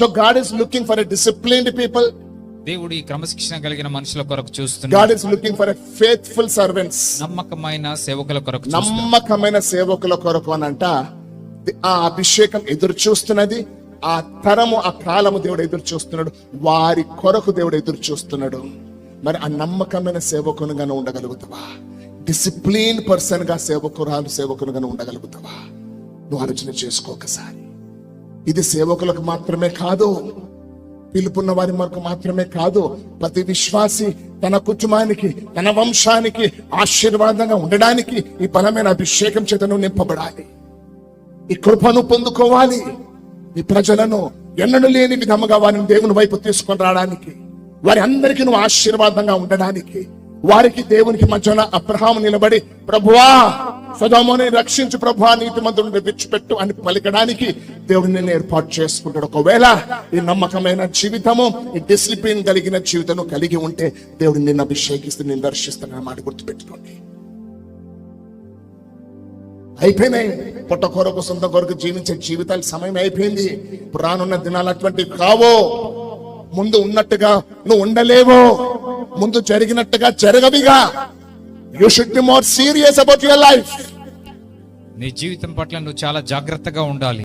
So God is looking for a disciplined people. దేవుడు ఈ క్రమశిక్షణ కలిగిన మనుషుల కొరకు చూస్తున్నాడు God is looking for a faithful servants. నమ్మకమైన సేవకుల కొరకు నమ్మకమైన సేవకుల కొరకు అనంట ఆ అభిషేకం ఎదురు చూస్తున్నది. ఆ తరము ఆ కాలము దేవుడు ఎదురు చూస్తున్నాడు. వారి కొరకు దేవుడు ఎదురు చూస్తున్నాడు. మరి ఆ నమ్మకమైన సేవకునిగానే ఉండగలుగుతావా? డిసిప్లిన్ పర్సన్గా సేవకురాలు సేవకునిగానే ఉండగలుగుతావా? నువ్వు ఆలోచన చేసుకో ఒకసారి. ఇది సేవకులకు మాత్రమే కాదు. పిలుపున్న వారి మనకు మాత్రమే కాదు. ప్రతి విశ్వాసి తన కుటుంబానికి తన వంశానికి ఆశీర్వాదంగా ఉండడానికి ఈ బలమైన అభిషేకం చేతను నింపబడాలి. ఈ కృపను పొందుకోవాలి. ఈ ప్రజలను ఎన్నడూ లేని విధముగా వారిని దేవుని వైపు తీసుకొని రావడానికి వారి అందరికీ నువ్వు ఆశీర్వాదంగా ఉండడానికి వారికి దేవునికి మధ్యన అబ్రహాం నిలబడి ప్రభువా సదోమని రక్షించు ప్రభా నీతి మంత్రుని విడిచిపెట్టు అని పలికడానికి దేవుడు నేను ఏర్పాటు చేసుకుంటాడు. ఒకవేళ ఈ నమ్మకమైన జీవితము ఈ డిసిప్లిన్ కలిగిన జీవితం కలిగి ఉంటే దేవుడు నిన్ను అభిషేకిస్తూ నేను దర్శిస్తానని మాట గుర్తుపెట్టుకోండి. అయిపోయినాయి. పొట్ట కొరకు సొంత కొరకు జీవించే జీవితాలు సమయం అయిపోయింది. రానున్న దినాలు అటువంటివి కావో. ముందు ఉన్నట్టుగా నువ్వు ఉండలేవో. ముందు జరిగినట్టుగా జరగవిగా. You should be more serious about your life నీ జీవితం పట్ల నువ్వు చాలా జాగ్రత్తగా ఉండాలి.